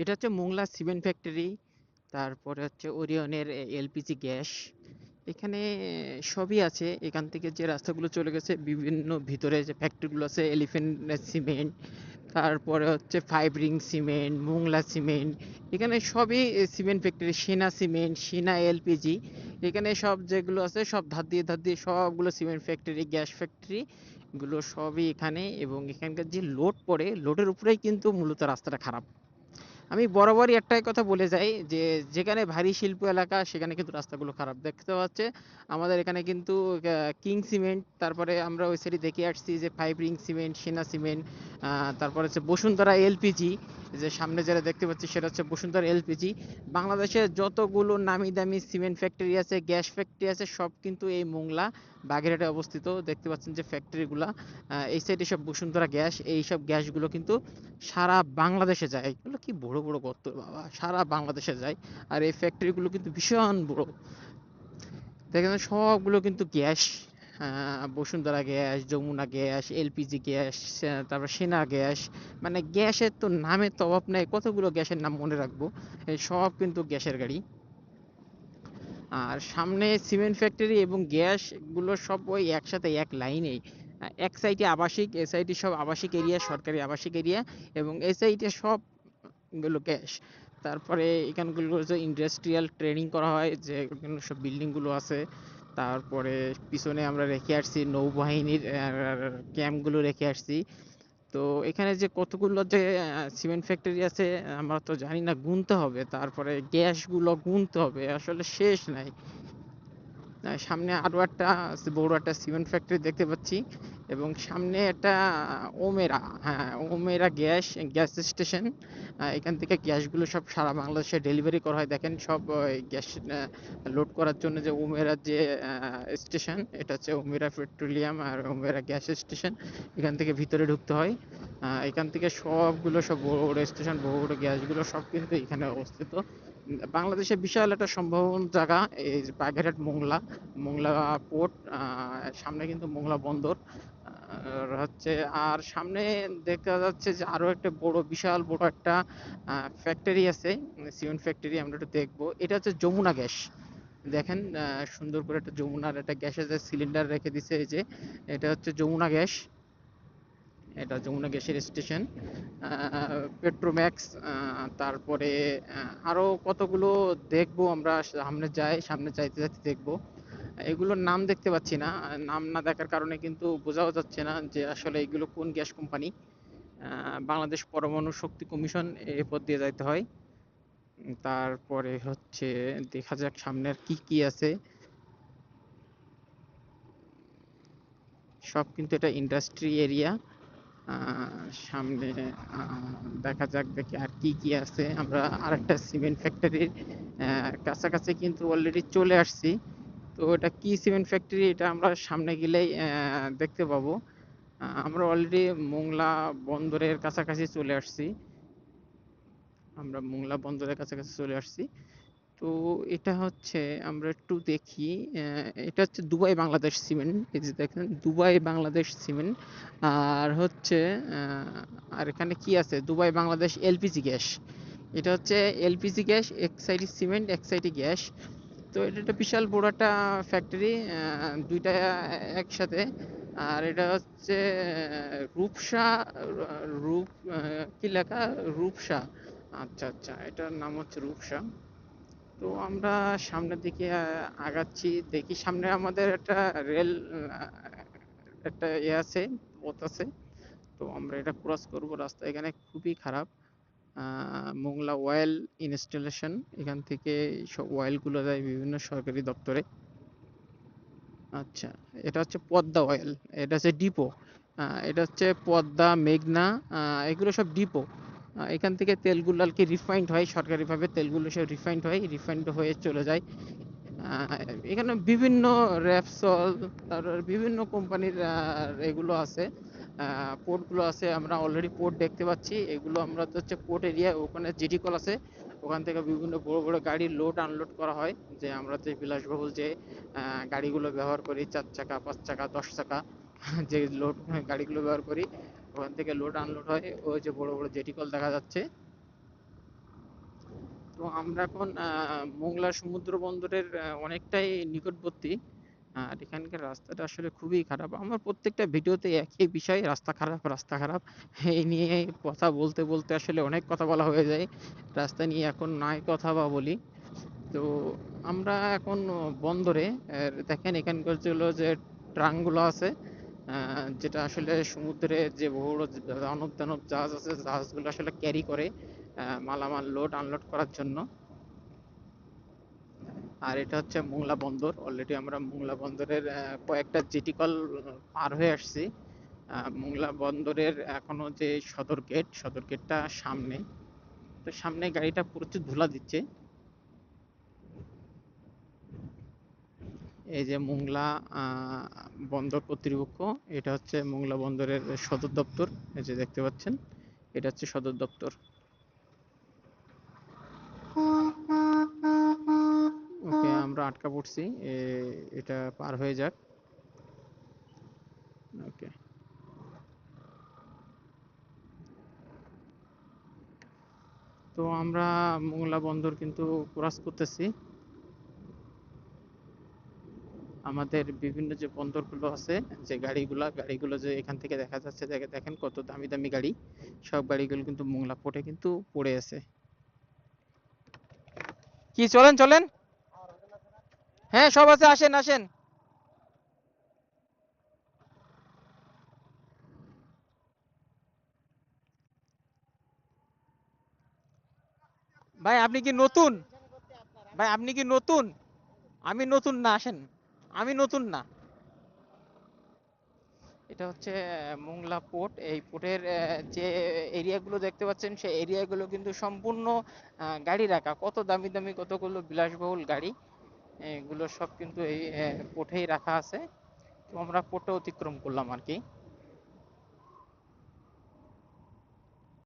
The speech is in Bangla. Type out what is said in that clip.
এটা হচ্ছে মোংলা সিমেন্ট ফ্যাক্টরি, তারপরে হচ্ছে ওরিয়নের এলপিজি গ্যাস। এখানে সবই আছে, এখান থেকে যে রাস্তাগুলো চলে গেছে, বিভিন্ন ভিতরে যে ফ্যাক্টরিগুলো আছে, এলিফেন্ট সিমেন্ট, তারপরে হচ্ছে five ring cement, Mongla cement, এখানে সবই cement factory, Sena cement, Sena LPG, এখানে সব যেগুলো আছে, সব ধার দিয়ে ধার দিয়ে সবগুলো সিমেন্ট ফ্যাক্টরি, গ্যাস ফ্যাক্টরি, এগুলো সবই এখানে, এবং এখানকার যে লোড পড়ে, লোডের উপরেই কিন্তু মূলত রাস্তাটা খারাপ। আমি বরাবরই একটাই কথা বলে যাই যে, যেখানে ভারী শিল্প এলাকা, সেখানে কিন্তু রাস্তাগুলো খারাপ। দেখতে পাচ্ছে আমাদের এখানে কিন্তু কিং সিমেন্ট, তারপরে আমরা ওই সাইডে দেখে আসছি যে five ring cement Sena cement তারপরে হচ্ছে বসুন্ধরা এলপিজি যে সামনে যেটা দেখতে পাচ্ছি সেটা হচ্ছে বসুন্ধরা এলপিজি বাংলাদেশে যতগুলো নামি দামি সিমেন্ট ফ্যাক্টরি আছে গ্যাস ফ্যাক্টরি আছে, সব কিন্তু এই মোংলা, বাগেরহাটে অবস্থিত। দেখতে পাচ্ছেন যে ফ্যাক্টরিগুলা এই সাইডে সব বসুন্ধরা গ্যাস এই সব গ্যাসগুলো কিন্তু সারা বাংলাদেশে যায়। এগুলো কি বড় বড় গর্ত, বাবা। সারা বাংলাদেশে যায়। আর এই ফ্যাক্টরিগুলো কিন্তু ভীষণ বড়। দেখেন সবগুলো কিন্তু gas Bashundhara gas, Jamuna gas, LPG gas তারপর সেনা গ্যাস। মানে গ্যাসের তো নামের তো অভাব নেই। কতগুলো গ্যাসের নাম মনে রাখব? এই সব কিন্তু গ্যাসের গাড়ি। আর সামনে সিমেন্ট ফ্যাক্টরি এবং গ্যাসগুলো সব ওই একসাথে এক লাইনেই এক সাইডে আবাসিক, এ সাইডে সব আবাসিক এরিয়া সরকারি আবাসিক এরিয়া এবং এ সাইডে সব গুলো তারপরে এখানগুলো যে ইন্ডাস্ট্রিয়াল ট্রেনিং করা হয়, যে সব বিল্ডিংগুলো আছে। তারপরে পিছনে আমরা রেখে আসছি নৌবাহিনীর ক্যাম্পগুলো রেখে আসছি। তো এখানে যে কতগুলো যে সিমেন্ট ফ্যাক্টরি আছে, আমরা তো জানি না, গুনতে হবে। তারপরে গ্যাসগুলো গুনতে হবে। আসলে শেষ নাই। সামনে আরও একটা বড় একটা সিমেন্ট ফ্যাক্টরি দেখতে পাচ্ছি এবং সামনে একটা ওমেরা হ্যাঁ ওমেরা গ্যাস গ্যাস স্টেশন। এখান থেকে গ্যাসগুলো সব সারা বাংলাদেশে ডেলিভারি করা হয়। দেখেন সব গ্যাস লোড করার জন্য যে ওমেরা যে স্টেশন, এটা হচ্ছে ওমেরা পেট্রোলিয়াম আর ওমেরা গ্যাস স্টেশন। এখান থেকে ভিতরে ঢুকতে হয়। এখান থেকে সবগুলো সব বড় বড় স্টেশন, বড় বড় গ্যাসগুলো সব কিন্তু এখানে অবস্থিত। বাংলাদেশে বিশাল একটা সম্ভাবনা জায়গা, এই বাগেরহাট মোংলা মোংলা পোর্ট সামনে কিন্তু মোংলা বন্দর হচ্ছে, আর সামনে দেখা যাচ্ছে যে আরও একটা বড়, বিশাল বড় একটা ফ্যাক্টরি আছে, সিমেন্ট ফ্যাক্টরি আমরা একটু দেখব। এটা হচ্ছে যমুনা গ্যাস। দেখেন সুন্দর করে একটা যমুনার একটা গ্যাসের যে সিলিন্ডার রেখে দিছে, এই যে, এটা হচ্ছে যমুনা গ্যাস। এটা যমুনা গ্যাসের স্টেশন পেট্রোম্যাক্স তারপরে আরও কতগুলো দেখব আমরা, সামনে যাই, সামনে যাইতে যাইতে দেখব। এগুলোর নাম দেখতে পাচ্ছি না, নাম না দেখার কারণে কিন্তু বোঝাও যাচ্ছে না যে আসলে এগুলো কোন গ্যাস কোম্পানি। বাংলাদেশ পরমাণু শক্তি কমিশন এ পথ দিয়ে যাইতে হয়। তারপরে হচ্ছে, দেখা যাক সামনে আর কি কি আছে। সব কিন্তু এটা ইন্ডাস্ট্রি এরিয়া সামনে দেখা যাক দেখি আর কি কি আছে। আমরা আরেকটা সিমেন্ট ফ্যাক্টরির কাছাকাছি কিন্তু অলরেডি চলে আসছি। তো এটা কি সিমেন্ট ফ্যাক্টরি এটা আমরা সামনে গেলেই দেখতে পাবো। আমরা অলরেডি মোংলা বন্দরের কাছাকাছি চলে আসছি। আমরা মোংলা বন্দরের কাছাকাছি চলে আসছি। তো এটা হচ্ছে আমরা একটু দেখি এটা হচ্ছে দুবাই বাংলাদেশ সিমেন্ট, এই যে দেখেন দুবাই বাংলাদেশ সিমেন্ট, আর হচ্ছে আর এখানে কি আছে? দুবাই বাংলাদেশ এলপিজি গ্যাস, এটা হচ্ছে এলপিজি গ্যাস, এক সাইডে সিমেন্ট, এক সাইডে গ্যাস। তো এটা একটা বিশাল বড় একটা ফ্যাক্টরি দুইটা একসাথে, আর এটা হচ্ছে রূপসা, রূপ কি লেখা? রূপসা। আচ্ছা আচ্ছা এটার নাম হচ্ছে রূপসা। তো আমরা সামনের দিকে আগাচ্ছি। দেখি সামনে আমাদের একটা রেল একটা ইয়ে আছে, পথ আছে। তো আমরা এটা ক্রস করব। রাস্তা এখানে খুবই খারাপ। মোংলা অয়েল ইনস্টলেশন এখান থেকে সব অয়েলগুলো যায় বিভিন্ন সরকারি দপ্তরে। আচ্ছা এটা হচ্ছে পদ্মা অয়েল এটা হচ্ছে ডিপো এটা হচ্ছে পদ্মা, মেঘনা এগুলো সব ডিপো এখান থেকে তেলগুলো আর কি রিফাইন্ড হয়, সরকারিভাবে তেলগুলো সব রিফাইন্ড হয় রিফাইন্ড হয়ে চলে যায়। এখানে বিভিন্ন র্যাপসল তারপর বিভিন্ন কোম্পানির এগুলো আছে। পোর্টগুলো আছে, আমরা অলরেডি পোর্ট দেখতে পাচ্ছি। এগুলো আমরা তো হচ্ছে পোর্ট এরিয়া ওখানে জিডি কল আছে। ওখান থেকে বিভিন্ন বড় বড় গাড়ি লোড আনলোড করা হয়। যে আমরা যে বিলাসবহুল যে গাড়িগুলো ব্যবহার করি, চার চাকা, পাঁচ চাকা, দশ চাকা, যে লোড গাড়িগুলো ব্যবহার করি। ওখান থেকে লোড আনলোড হয়। ওই যে বড় বড় জেটি কল দেখা যাচ্ছে। তো আমরা এখন মোংলা সমুদ্র বন্দরের অনেকটাই নিকটবর্তী। আর এখানকার রাস্তাটা আসলে খুবই খারাপ। আমার প্রত্যেকটা ভিডিওতে একই বিষয়, রাস্তা খারাপ রাস্তা খারাপ। এই নিয়ে কথা বলতে বলতে আসলে অনেক কথা বলা হয়ে যায়। রাস্তা নিয়ে এখন নাই কথা বা বলি। তো আমরা এখন বন্দরে দেখেন এখানকার যেগুলো যে ট্রাঙ্কগুলো আছে যেটা আসলে সমুদ্রে যে বড় দানব দানব জাহাজ আছে, জাহাজগুলো আসলে ক্যারি করে মালামাল লোড আনলোড করার জন্য। আর এটা হচ্ছে মোংলা বন্দর। অলরেডি আমরা মোংলা বন্দরের কয়েকটা জেটি কল পার হয়ে আসছি। মোংলা বন্দরের এখনও যে সদর গেট সদর গেটটা সামনে। তো সামনে গাড়িটা প্রচুর ধুলা দিচ্ছে। এই যে মোংলা বন্দর কর্তৃপক্ষ, এটা হচ্ছে মোংলা বন্দরের সদর দপ্তর, এই যে দেখতে পাচ্ছেন, এটা হচ্ছে সদর দপ্তর। ওকে, আমরা আটকা পড়ছি এটা পার হয়ে যাক। ওকে। তো আমরা মোংলা বন্দর কিন্তু ক্রস করতেছি। আমাদের বিভিন্ন যে বন্দরগুলো আছে, যে গাড়িগুলা, গাড়িগুলো যে এখান থেকে দেখা যাচ্ছে, দেখে- দেখেন কত দামি দামি গাড়ি। সব গাড়িগুলো কিন্তু মোংলা পোর্টে কিন্তু পড়ে আছে। কি, চলেন চলেন। হ্যাঁ সব আছে, আসেন আসেন। ভাই, আপনি কি নতুন? ভাই, আপনি কি নতুন? আমি নতুন না, আসেন। আমি নতুন না। এটা হচ্ছে মোংলা পোর্ট। এই পোর্টের যে এরিয়াগুলো দেখতে পাচ্ছেন, সেই এরিয়াগুলো কিন্তু সম্পূর্ণ গাড়ি রাখা। কত দামি দামি, কতগুলো বিলাসবহুল গাড়ি, এগুলো সব কিন্তু এই পোর্টেই রাখা আছে। তো আমরা পোর্টে অতিক্রম করলাম আর কি।